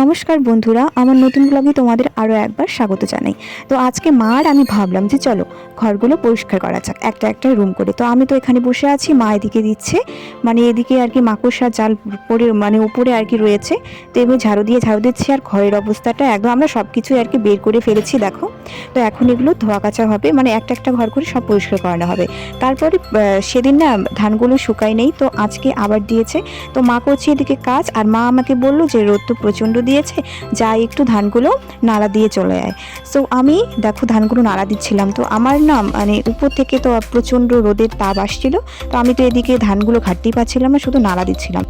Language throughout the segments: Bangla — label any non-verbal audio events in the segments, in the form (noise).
নমস্কার বন্ধুরা, আমার নতুন ব্লগে তোমাদের আরও একবার স্বাগত জানাই। তো আজকে মা আর আমি ভাবলাম যে চলো, ঘরগুলো পরিষ্কার করা যাক, একটা একটা রুম করে। তো আমি তো এখানে বসে আছি, মা এদিকে দিচ্ছে মানে এদিকে আর কি মাকড়সা জাল পরে মানে উপরে আর কি রয়েছে। তো এগুলো ঝাড়ু দিয়ে ঝাড়ু দিচ্ছি আর ঘরের অবস্থাটা একদম, আমরা সব কিছুই আর কি বের করে ফেলেছি, দেখো। তো এখন এগুলো ধোয়া কাচা হবে মানে একটা একটা ঘর করে সব পরিষ্কার করানো হবে। তারপরে সেদিন না ধানগুলো শুকায় নেই, তো আজকে আবার দিয়েছে। তো মা করছে এদিকে কাজ, আর মা আমাকে বলল যে রোদ তো প্রচণ্ড দিয়েছে যাই একটু ধানগুলো নাড়া দিয়ে চলে আয়। সো আমি, দেখো, ধানগুলো নাড়া দিচ্ছিলাম। তো আমার না মানে উপর থেকে তো প্রচণ্ড রোদের তাপ আসছিল। তো আমি তো এদিকে ধানগুলো ঘাটতেই পাচ্ছিলাম না, শুধু নাড়া দিচ্ছিলাম।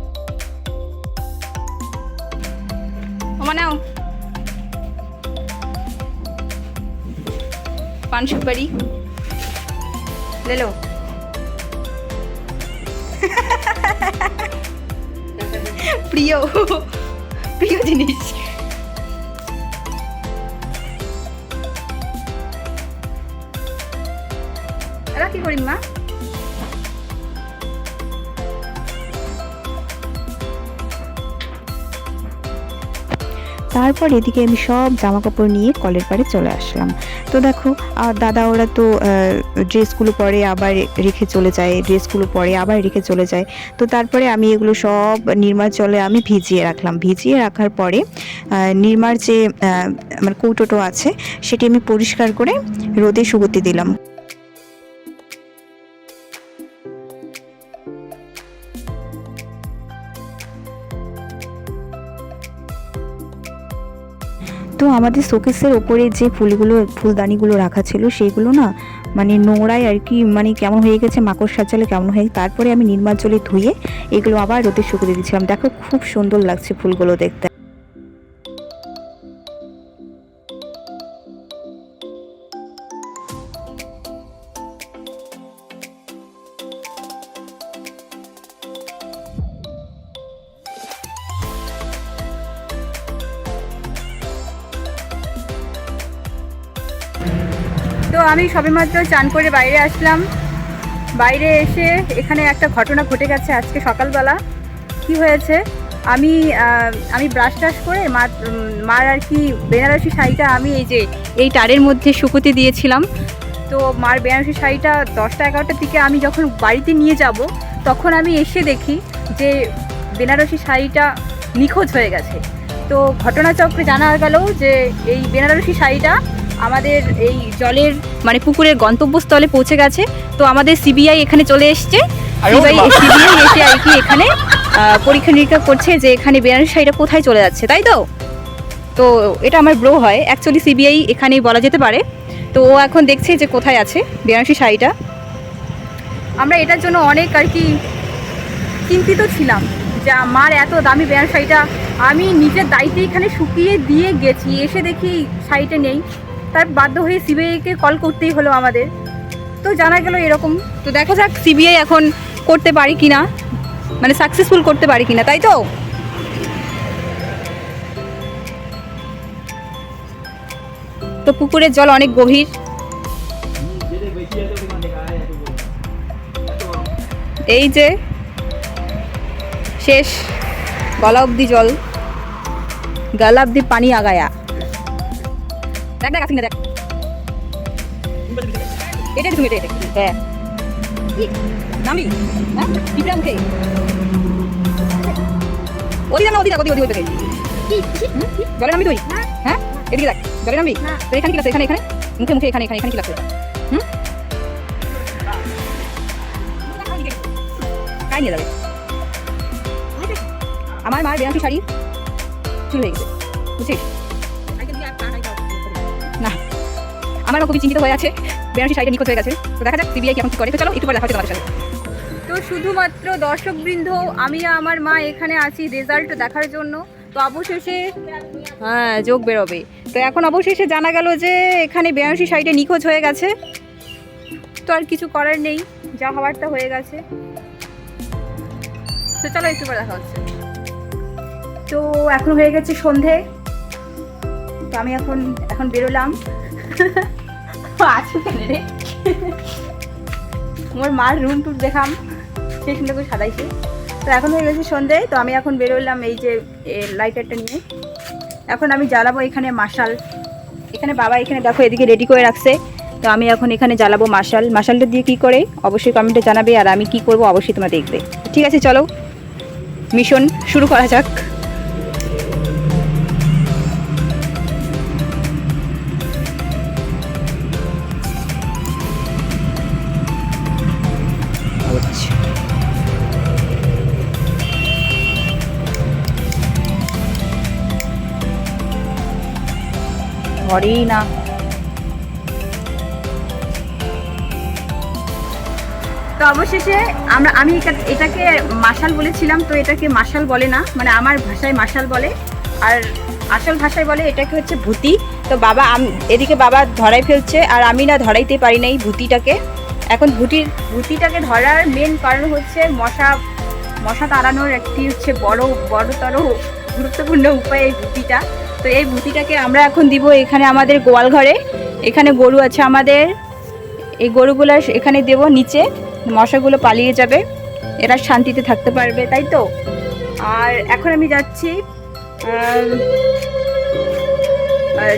প্রিয়। প্রিয় জিনিস মা তারপর এদিকে আমি সব জামা কাপড় নিয়ে কলের পাড়ে চলে আসলাম। তো দেখো, আর দাদা ওরা তো ড্রেসগুলো পরে আবার রেখে চলে যায়, ড্রেসগুলো পরে আবার রেখে চলে যায়। তো তারপরে আমি এগুলো সব নির্মার জলে আমি ভিজিয়ে রাখলাম। ভিজিয়ে রাখার পরে নির্মার যে আমার কৌটোটো আছে, সেটি আমি পরিষ্কার করে রোদে শুকোতে দিলাম। আমাদের শোকেসের ওপরে যে ফুলগুলো, ফুলদানিগুলো রাখা ছিল সেইগুলো না মানে নোংরায় আর কি মানে কেমন হয়ে গেছে, মাকড় জলে কেমন হয়ে তারপরে আমি নির্মার জলে ধুয়ে এগুলো আবার রোদে শুকিয়ে দিয়েছিলাম। দেখো, খুব সুন্দর লাগছে ফুলগুলো দেখতে। আমি সবেমাত্র চান করে বাইরে আসলাম। বাইরে এসে এখানে একটা ঘটনা ঘটে গেছে আজকে সকালবেলা। কি হয়েছে? আমি আমি ব্রাশ টাশ করে মা মার আর কি বেনারসি শাড়িটা আমি এই যে, এই টারের মধ্যে শুকোতে দিয়েছিলাম। তো মার বেনারসি শাড়িটা দশটা এগারোটার দিকে আমি যখন বাড়িতে নিয়ে যাব, তখন আমি এসে দেখি যে বেনারসি শাড়িটা নিখোঁজ হয়ে গেছে। তো ঘটনাচক্রে জানা গেল যে এই বেনারসি শাড়িটা আমাদের এই জলের মানে পুকুরের গন্তব্যস্থলে পৌঁছে গেছে। তো আমাদের সিবিআই এখানে চলে এসছে। সিবিআই সিবিআই এসে আর কি এখানে পরীক্ষা নিরীক্ষা করছে যে এখানে বেনারসি শাড়িটা কোথায় চলে যাচ্ছে তাই তো? তো এটা আমার ব্রো হয়। অ্যাকচুয়ালি সিবিআই এখানেই বলা যেতে পারে। তো ও এখন দেখছে যে কোথায় আছে বেনারসি শাড়িটা। আমরা এটার জন্য অনেক আর কি চিন্তিত ছিলাম যে আমার এত দামি বেনারসি শাড়িটা আমি নিজের দায়িত্বে এখানে শুকিয়ে দিয়ে গেছি এসে দেখি শাড়িটা নেই। তার বাধ্য হয়ে সিবিআইকে কল করতেই হলো আমাদের। তো জানা গেল এরকম। তো দেখা যাক সিবিআই এখন করতে পারি কিনা। মানে সাকসেসফুল করতে পারি কিনা, তাই তো? তো পুকুরের জল অনেক গভীর। এই যে, শেষ, গলা অব্দি জল। গলা অব্দি পানি আগায়া। দেখ দেখ আসিনা দেখ। এটা তুমি এটা হ্যাঁ। নামি। হ্যাঁ পিঁপড়া মুখে। ওদি না ওদি দেখ ওদি ওদি ওদি জলে নামবি তুই? হ্যাঁ? এদিকে দেখ জলে নামবি তো এখানে কি লাগছে এখানে এখানে? মুখে মুখে এখানে এখানে এখানে কি লাগছে হুম? কাই নিয়ে যাবে। আমার মার বেনারসি শাড়ি চুল হয়ে গেছে। বুঝছিস? আমারও খুবই চিন্তিত হয়ে আছে। বেনারসি শাড়িটা নিখোঁজ হয়ে গেছে। তো দেখা যাক সিবিআই কেমন কি করে। তো চলো, একটু পরে দেখা হচ্ছে সাথে তো শুধুমাত্র দর্শকবৃন্দ, আমি আমার মা এখানে আছি রেজাল্ট দেখার জন্য। তো অবশেষে হ্যাঁ যোগ বেরোবে। তো এখন অবশেষে জানা গেল যে এখানে বেনারসি শাড়িটা নিখোঁজ হয়ে গেছে। তো আর কিছু করার নেই, যা হওয়ার তা হয়ে গেছে। তো চলো, একটু পরে দেখা হচ্ছে। তো এখন হয়ে গেছে সন্ধে। তো আমি এখন এখন বেরোলাম। (laughs) আছো কেন রে। মোর মার রুম টুর দেখাম সুন্দর করে সাজাইছে। তো এখন হয়ে গেছে সন্ধে, তো আমি এখন বেরোলাম এই যে লাইটারটা নিয়ে। এখন আমি জ্বালাবো এখানে মাশাল এখানে বাবা এখানে দেখো এদিকে রেডি করে রাখছে। তো আমি এখন এখানে জ্বালাবো মাশাল মাশালটা দিয়ে কি করে? অবশ্যই কমেন্টে জানাবে, আর আমি কি করব অবশ্যই তোমরা দেখবে। ঠিক আছে, চলো। মিশন শুরু করা যাক। ধরেই না। তো অবশেষে আমরা, আমি এটাকে মাশাল বলেছিলাম, তো এটাকে মাশাল বলে না মানে আমার ভাষায় মাশাল বলে। আর আসল ভাষায় বলে এটাকে হচ্ছে ভূতি। তো বাবা এদিকে বাবা ধরাই ফেলছে, আর আমি না ধরাইতে পারি নাই ভূতিটাকে। এখন ভূতির, ভূতিটাকে ধরার মেন কারণ হচ্ছে মশা মশা তাড়ানোর একটি হচ্ছে বড়, বড়তর গুরুত্বপূর্ণ উপায় এই ভূতিটা তো এই ভূতিটাকে আমরা এখন দিব এখানে আমাদের গোয়াল ঘরে। এখানে গরু আছে আমাদের। এই গরুগুলো এখানে দেব নিচে। মশাগুলো পালিয়ে যাবে। এরা শান্তিতে থাকতে পারবে, তাই তো? আর এখন আমি যাচ্ছি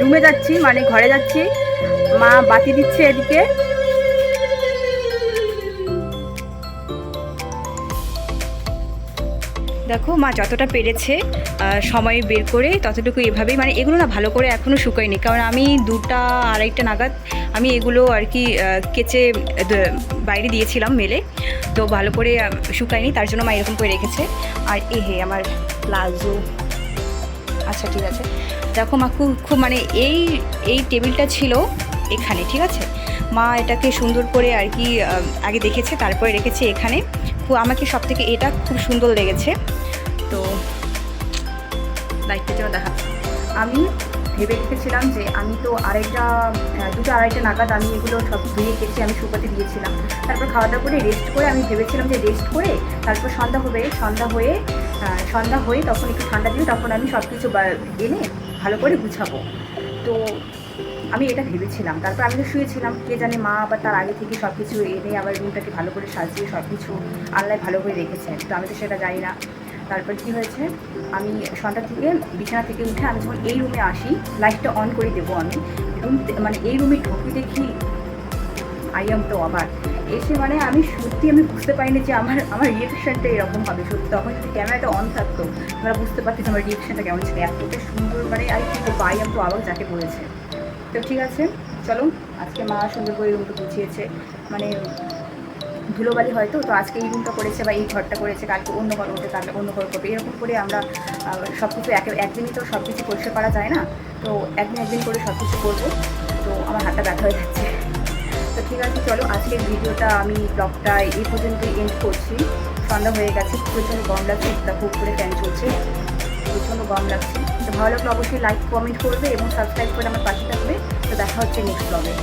রুমে যাচ্ছি মানে ঘরে যাচ্ছি। মা বাতি দিচ্ছে এদিকে। দেখো, মা যতটা পেরেছে সময় বের করে ততটুকু এভাবেই মানে এগুলো না ভালো করে এখনও শুকায়নি। কারণ আমি দুটা, আড়াইটা নাগাদ আমি এগুলো আর কি কেচে বাইরে দিয়েছিলাম মেলে। তো ভালো করে শুকায়নি, তার জন্য মা এরকম করে রেখেছে। আর এ হে, আমার প্লাজো। আচ্ছা ঠিক আছে। দেখো মা, খুব খুব মানে এই এই টেবিলটা ছিল এখানে, ঠিক আছে? মা এটাকে সুন্দর করে আর কি আগে দেখেছে, তারপরে রেখেছে এখানে। আমাকে সব থেকে এটা খুব সুন্দর লেগেছে। যেন দেখা আমি ভেবে রেখেছিলাম যে আমি তো আড়াইটা দুটো আড়াইটা নাগাদ আমি এগুলো সব ধুয়ে কেটে আমি শুকাতে দিয়েছিলাম। তারপর খাওয়া দাওয়া করে রেস্ট করে আমি ভেবেছিলাম যে রেস্ট করে তারপর সন্ধ্যা হবে, সন্ধ্যা হয়ে সন্ধ্যা হয়ে তখন একটু ঠান্ডা দিলে তখন আমি সব কিছু এনে ভালো করে গুছাবো। তো আমি এটা ভেবেছিলাম। তারপর আমি তো শুয়েছিলাম, কে জানে মা আবার তার আগে থেকে সব কিছু এনে আবার রুমটাকে ভালো করে সাজিয়ে সব কিছু আল্লাহ ভালো করে রেখেছেন তো আমি তো সেটা জানি না। তারপর কি হয়েছে? আমি সন্ধ্যা থেকে, বিছানা থেকে উঠে আমি যখন এই রুমে আসি লাইটটা অন করে দেবো আমি। রুম মানে এই রুমে ঢুকে দেখি আই এম তো আবার। এসে মানে আমি সত্যি আমি বুঝতে পারিনি যে আমার আমার রিয়েকশনটা এরকম হবে। সত্যি, তখন যদি ক্যামেরাটা অন থাকতো আমরা বুঝতে পারতাম আমার রিয়েকশনটা কেমন ছিল। এতটা সুন্দর মানে আর কি আই এম তো আবার যাকে বলেছে। তো ঠিক আছে, চলো, আজকে মা সুন্দর করে রুমটা গুছিয়েছে। মানে ধুলোবালি হয়তো, তো আজকে এই রুমটা করেছে বা এই ঘরটা করেছে, কালকে অন্য ঘর করবে কালকে অন্য ঘর করবে। এরকম করে আমরা সব কিছু এক, একদিনই তো সব কিছু পরিষ্কার করা যায় না? তো একদিন একদিন করে সব কিছু করব। তো আমার হাতটা ব্যথা হয়ে যাচ্ছে। তো ঠিক আছে, চলো আজকের ভিডিওটা আমি ব্লগটা এই পর্যন্তই এন্ড করছি। সন্ধ্যা হয়ে গেছে, প্রচণ্ড গরম লাগছে দেখো উপরে ফ্যান চলছে। প্রচণ্ড গরম লাগছে। তো ভালো লাগলে অবশ্যই লাইক কমেন্ট করবে এবং সাবস্ক্রাইব করে আমার পাশে থাকবে। তো দেখা হচ্ছে নেক্সট ব্লগে